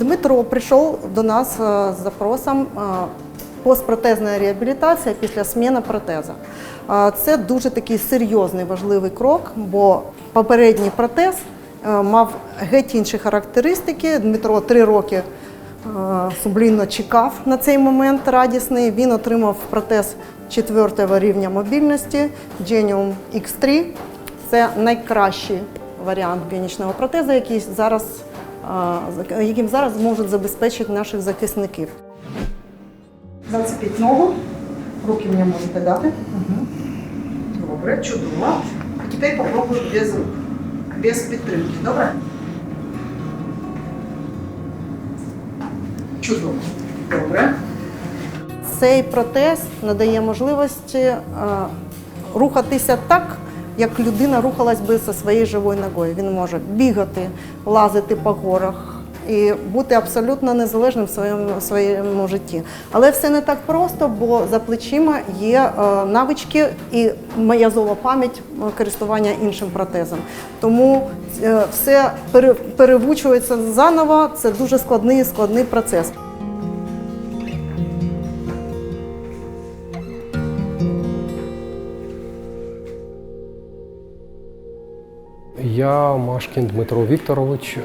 Дмитро прийшов до нас е, з запросом е, постпротезна реабілітація після зміни протеза. Е, Це дуже такий серйозний важливий крок, бо попередній протез мав геть інші характеристики. Дмитро три роки сумлінно чекав на цей момент радісний. Він отримав протез четвертого рівня мобільності Genium X3. Це найкращий варіант біонічного протезу, який зараз, яким зараз можуть забезпечити наших захисників. 25 ногу. Руки мені можете дати. Угу. Добре, чудово. А тепер попробуй без рук, без підтримки. Добре? Чудово. Добре. Цей протез надає можливості рухатися так, як людина рухалась би зі своєю живою ногою. Він може бігати, лазити по горах і бути абсолютно незалежним в своєму, в своєму житті. Але все не так просто, бо за плечима є е, навички і м'язова пам'ять е, користування іншим протезом. Тому е, все пере- перевучується заново. Це дуже складний складний процес. Я Машкін Дмитро Вікторович, е,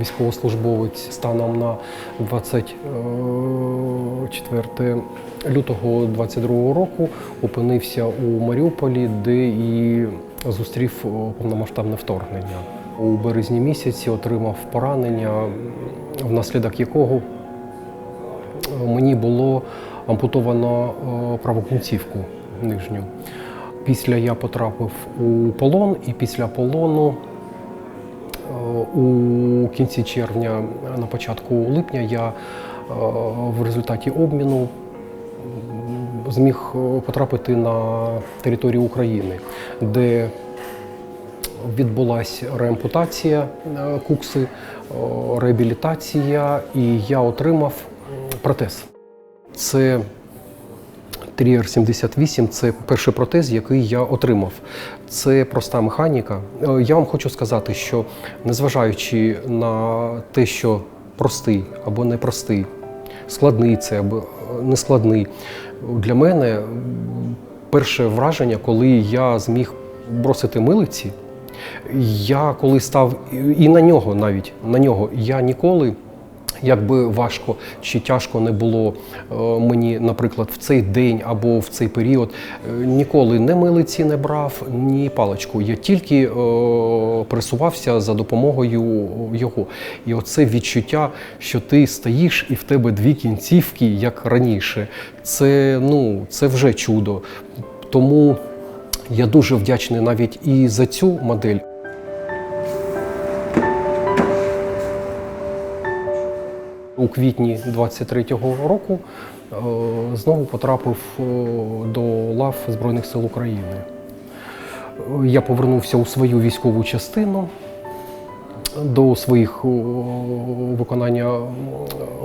військовослужбовець станом на 24 лютого 22 року опинився у Маріуполі, де і зустрів е, повномасштабне вторгнення. У березні місяці отримав поранення, внаслідок якого мені було ампутовано е, нижню. Після я потрапив у полон, і після полону е, у кінці червня, на початку липня, я е, в результаті обміну зміг е, потрапити на територію України, де відбулася реампутація кукси, реабілітація, і я отримав протез. Це Трієр 78 це перший протез, який я отримав. Це проста механіка. Е, Я вам хочу сказати, що незважаючи на те, що простий або непростий, складний це або е, нескладний, для мене перше враження, коли я зміг бросити милиці, я коли став і на нього навіть на нього я ніколи. Якби важко чи тяжко не було е, мені, наприклад, в цей день або в цей період, е, ніколи не милиці не брав, ні паличку. Я тільки е, пересувався за допомогою його. І оце відчуття, що ти стоїш і в тебе дві кінцівки, як раніше, це, ну, це вже чудо. Тому я дуже вдячний навіть і за цю модель. У квітні 23-го року е, знову потрапив е, до лав Збройних сил України. Е, Я повернувся у свою військову частину до своїх виконання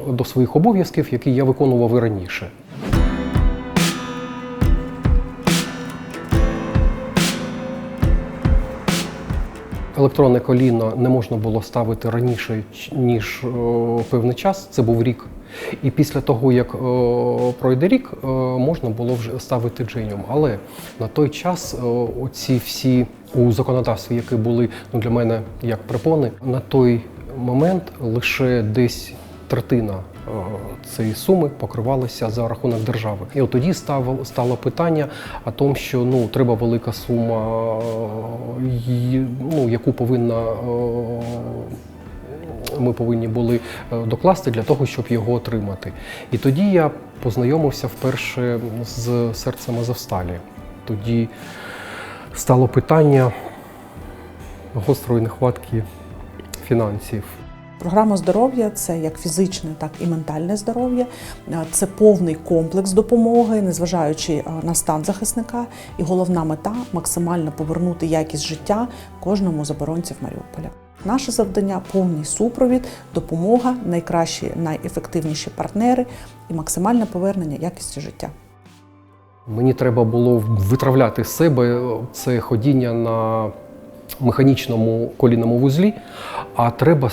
до своїх обов'язків, які я виконував і раніше. Електронне коліно не можна було ставити раніше, ніж о, певний час, це був рік. І після того, як о, пройде рік, о, можна було вже ставити дженіум. Але на той час о, оці всі у законодавстві, які були ну, для мене як препони, на той момент лише десь третина е, цієї суми покривалася за рахунок держави. І от тоді стало, питання о тому, що ну, треба велика сума, е, ну, яку повинна. е, Ми повинні були докласти для того, щоб його отримати. І тоді я познайомився вперше з серцем Азовсталі. Тоді стало питання гострої нехватки фінансів. Програма здоров'я це як фізичне, так і ментальне здоров'я. Це повний комплекс допомоги, незважаючи на стан захисника. І головна мета максимально повернути якість життя кожному з оборонців Маріуполя. Наше завдання повний супровід, допомога, найкращі, найефективніші партнери і максимальне повернення якості життя. Мені треба було витравляти з себе це ходіння на механічному колінному вузлі, а треба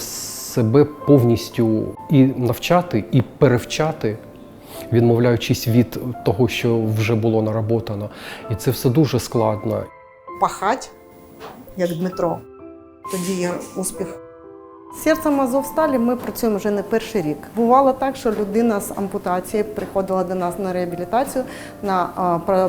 себе повністю і навчати, і перевчати, відмовляючись від того, що вже було наработано. І це все дуже складно. Пахать, як Дмитро. Тоді є успіх. Серцем Азовсталі ми працюємо вже не перший рік. Бувало так, що людина з ампутацією приходила до нас на реабілітацію, на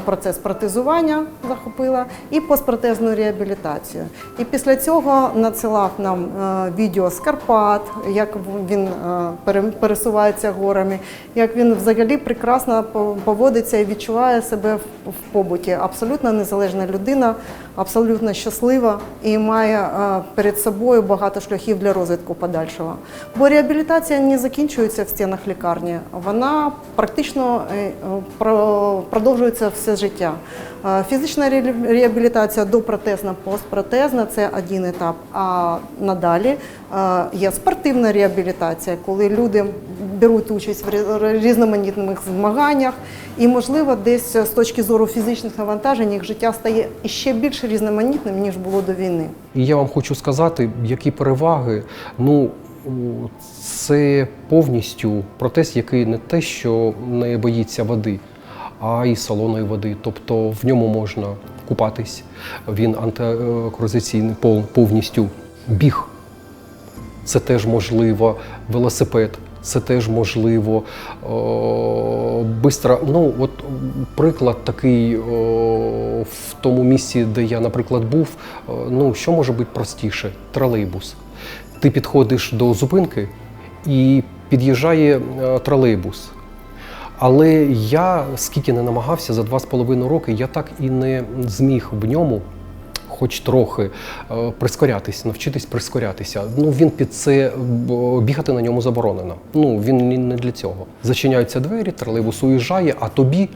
процес протезування захопила і постпротезну реабілітацію. І після цього надсилав нам е, відео з Карпат, як він е, пересувається горами, як він взагалі прекрасно поводиться і відчуває себе в, в побуті. Абсолютно незалежна людина, абсолютно щаслива і має е, перед собою багато шляхів для розвитку подальшого. Бо реабілітація не закінчується в стінах лікарні, вона практично е, продовжується все життя. Е, Фізична ре- реабілітація допротезна, постпротезна це один етап. А надалі е, є спортивна реабілітація, коли люди беруть участь в рі- різноманітних змаганнях, і, можливо, десь з точки зору фізичних навантажень їх життя стає ще більш різноманітним, ніж було до війни. І я вам хочу сказати, які переваги. Ну, це повністю протез, який не те, що не боїться води, а й солоної води. Тобто в ньому можна купатись. Він антикорозаційний пов- повністю. Біг це теж можливо, велосипед. Це теж можливо. О, бистро, ну от приклад такий в тому місці, де я, наприклад, був. Ну що може бути простіше? Тролейбус. Ти підходиш до зупинки і під'їжджає е, тролейбус. Але я скільки не намагався за два з половиною роки, я так і не зміг в ньому. Хоч трохи е, прискорятись, навчитись прискорятися. Ну він під це бігати на ньому заборонено. Ну він не- для цього. Зачиняються двері, тролейбус уїжджає, а тобі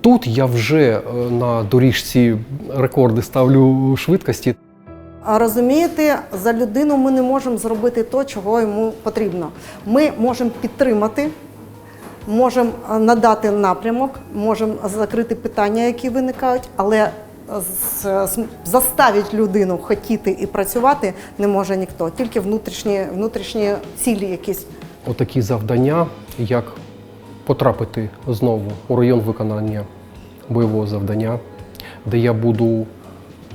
тут я вже е, на доріжці рекорди ставлю швидкості. А розумієте, за людину ми не можемо зробити те, чого йому потрібно. Ми можемо підтримати, можемо надати напрямок, можемо закрити питання, які виникають, але заставити людину хотіти і працювати не може ніхто, тільки внутрішні, внутрішні цілі якісь. Отакі завдання, як потрапити знову у район виконання бойового завдання, де я буду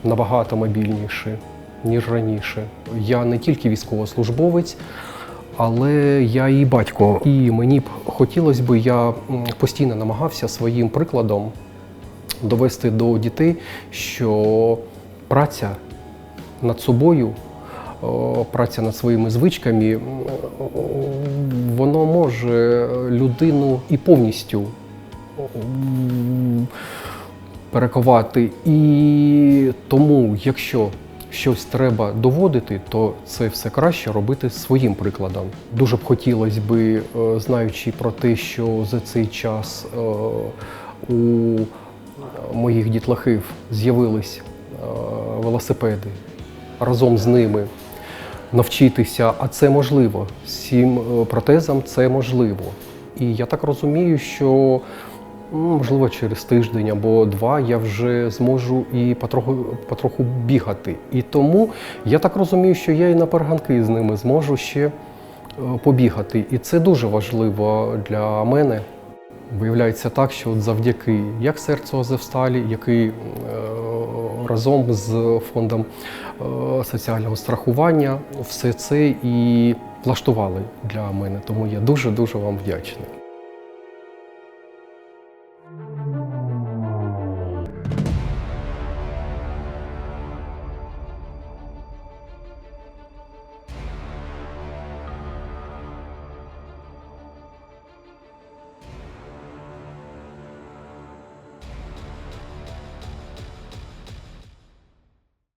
набагато мобільніше, ніж раніше. Я не тільки військовослужбовець, але я і батько. І мені б хотілося б, я постійно намагався своїм прикладом довести до дітей, що праця над собою, праця над своїми звичками, воно може людину і повністю перековати. І тому, якщо щось треба доводити, то це все краще робити своїм прикладом. Дуже б хотілося би, е, знаючи про те, що за цей час е, у моїх дітлахів з'явились е, велосипеди разом з ними. Навчитися, а це можливо. Цим е, протезом це можливо. І я так розумію, що можливо через тиждень або два я вже зможу і потроху, потроху бігати. І тому я так розумію, що я і на перегонки з ними зможу ще е, побігати. І це дуже важливо для мене. Виявляється так, що от завдяки як серцю Азовсталі, який е, разом з фондом е, соціального страхування все це і влаштували для мене. Тому я дуже дуже вам вдячний.